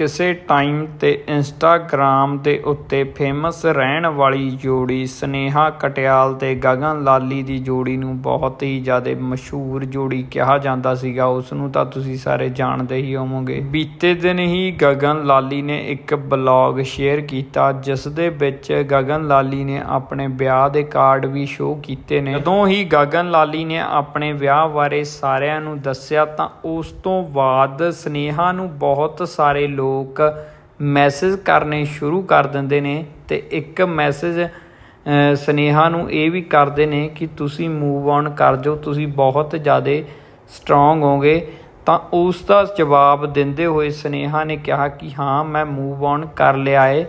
ਕਿਸੇ ਟਾਈਮ ਤੇ ਇੰਸਟਾਗ੍ਰਾਮ ਦੇ ਉੱਤੇ ਫੇਮਸ ਰਹਿਣ ਵਾਲੀ ਜੋੜੀ ਸਨੇਹਾ ਕਟਿਆਲ ਤੇ ਗਗਨ ਲਾਲੀ ਦੀ ਜੋੜੀ ਨੂੰ ਬਹੁਤ ਹੀ ਜ਼ਿਆਦਾ ਮਸ਼ਹੂਰ ਜੋੜੀ ਕਿਹਾ ਜਾਂਦਾ ਸੀਗਾ। ਉਸ ਨੂੰ ਤਾਂ ਤੁਸੀਂ ਸਾਰੇ ਜਾਣਦੇ ਹੀ ਹੋਵੋਗੇ। ਬੀਤੇ ਦਿਨ ਹੀ ਗਗਨ ਲਾਲੀ ਨੇ ਇੱਕ ਬਲੌਗ ਸ਼ੇਅਰ ਕੀਤਾ ਜਿਸ ਦੇ ਵਿੱਚ ਗਗਨ ਲਾਲੀ ਨੇ ਆਪਣੇ ਵਿਆਹ ਦੇ ਕਾਰਡ ਵੀ ਸ਼ੋਅ ਕੀਤੇ ਨੇ। ਜਦੋਂ ਹੀ ਗਗਨ ਲਾਲੀ ਨੇ ਆਪਣੇ ਵਿਆਹ ਬਾਰੇ ਸਾਰਿਆਂ ਨੂੰ ਦੱਸਿਆ ਤਾਂ ਉਸ ਤੋਂ ਬਾਅਦ ਸਨੇਹਾ ਨੂੰ ਬਹੁਤ ਸਾਰੇ ਲੋਕ ਲੋਕ ਮੈਸੇਜ ਕਰਨੇ ਸ਼ੁਰੂ ਕਰ ਦਿੰਦੇ ਨੇ ਤੇ ਇੱਕ ਮੈਸੇਜ ਸਨੇਹਾ ਨੂੰ ਇਹ ਵੀ ਕਰਦੇ ਨੇ ਕਿ ਤੁਸੀਂ ਮੂਵ ਔਨ ਕਰ ਜਾਓ, ਤੁਸੀਂ ਬਹੁਤ ਜ਼ਿਆਦਾ ਸਟਰੋਂਗ ਹੋਗੇ ਤਾਂ ਉਸ ਦਾ ਜਵਾਬ ਦਿੰਦੇ ਹੋਏ ਸਨੇਹਾ ਨੇ ਕਿਹਾ ਕਿ ਹਾਂ, ਮੈਂ ਮੂਵ ਔਨ ਕਰ ਲਿਆ ਏ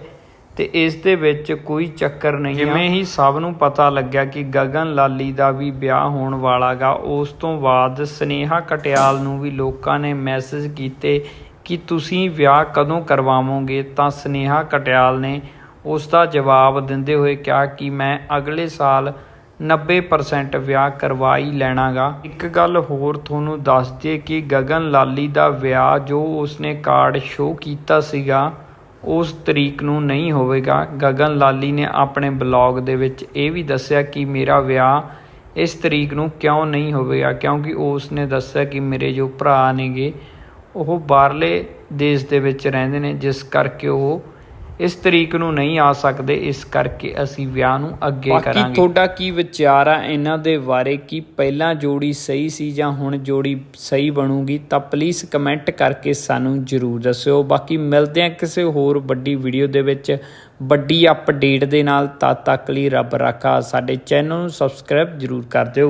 ਤੇ ਇਸ ਦੇ ਵਿੱਚ ਕੋਈ ਚੱਕਰ ਨਹੀਂ ਜਿਵੇਂ ਹੀ ਸਭ ਨੂੰ ਪਤਾ ਲੱਗਿਆ ਕਿ ਗਗਨ ਲਾਲੀ ਦਾ ਵੀ ਵਿਆਹ ਹੋਣ ਵਾਲਾਗਾ ਉਸ ਤੋਂ ਬਾਅਦ ਸਨੇਹਾ ਕਟਿਆਲ ਨੂੰ ਵੀ ਲੋਕਾਂ ਨੇ ਮੈਸੇਜ ਕੀਤੇ ਕਿ ਤੁਸੀਂ ਵਿਆਹ ਕਦੋਂ ਕਰਵਾਵੋਗੇ? ਤਾਂ ਸਨੇਹਾ ਕਟਿਆਲ ਨੇ ਉਸ ਦਾ ਜਵਾਬ ਦਿੰਦੇ ਹੋਏ ਕਿਹਾ ਕਿ ਮੈਂ ਅਗਲੇ ਸਾਲ 90% ਵਿਆਹ ਕਰਵਾ ਹੀ ਲੈਣਾਗਾ। ਇੱਕ ਗੱਲ ਹੋਰ ਤੁਹਾਨੂੰ ਦੱਸ ਦਈਏ ਕਿ ਗਗਨ ਲਾਲੀ ਦਾ ਵਿਆਹ ਜੋ ਉਸਨੇ ਕਾਰਡ ਸ਼ੋਅ ਕੀਤਾ ਸੀਗਾ, ਉਸ ਤਰੀਕ ਨੂੰ ਨਹੀਂ ਹੋਵੇਗਾ। ਗਗਨ ਲਾਲੀ ਨੇ ਆਪਣੇ ਬਲੌਗ ਦੇ ਵਿੱਚ ਇਹ ਵੀ ਦੱਸਿਆ ਕਿ ਮੇਰਾ ਵਿਆਹ ਇਸ ਤਰੀਕ ਨੂੰ ਕਿਉਂ ਨਹੀਂ ਹੋਵੇਗਾ, ਕਿਉਂਕਿ ਉਸ ਨੇ ਦੱਸਿਆ ਕਿ ਮੇਰੇ ਜੋ ਭਰਾ ਨੇਗੇ ਉਹ ਬਾਹਰਲੇ ਦੇਸ਼ ਦੇ ਵਿੱਚ ਰਹਿੰਦੇ ਨੇ ਜਿਸ ਕਰਕੇ ਉਹ ਇਸ ਤਰੀਕ ਨੂੰ ਨਹੀਂ ਆ ਸਕਦੇ ਇਸ ਕਰਕੇ ਅਸੀਂ ਵਿਆਹ ਨੂੰ ਅੱਗੇ ਕਰਾਂਗੇ। ਬਾਕੀ ਤੁਹਾਡਾ ਕੀ ਵਿਚਾਰ ਆ ਇਹਨਾਂ ਦੇ ਬਾਰੇ? ਕਿ ਪਹਿਲਾਂ ਜੋੜੀ ਸਹੀ ਸੀ ਜਾਂ ਹੁਣ ਜੋੜੀ ਸਹੀ ਬਣੂਗੀ? ਤਾਂ ਪਲੀਜ਼ ਕਮੈਂਟ ਕਰਕੇ ਸਾਨੂੰ ਜਰੂਰ ਦੱਸਿਓ। ਬਾਕੀ ਮਿਲਦੇ ਆ ਕਿਸੇ ਹੋਰ ਵੱਡੀ ਵੀਡੀਓ ਦੇ ਵਿੱਚ। ਵੱਡੀ ਅਪਡੇਟ ਦੇ ਨਾਲ ਤਦ ਤੱਕ ਲਈ ਰੱਬ ਰਾਖਾ। ਸਾਡੇ ਚੈਨਲ ਨੂੰ ਸਬਸਕ੍ਰਾਈਬ ਜਰੂਰ ਕਰ ਦਿਓ।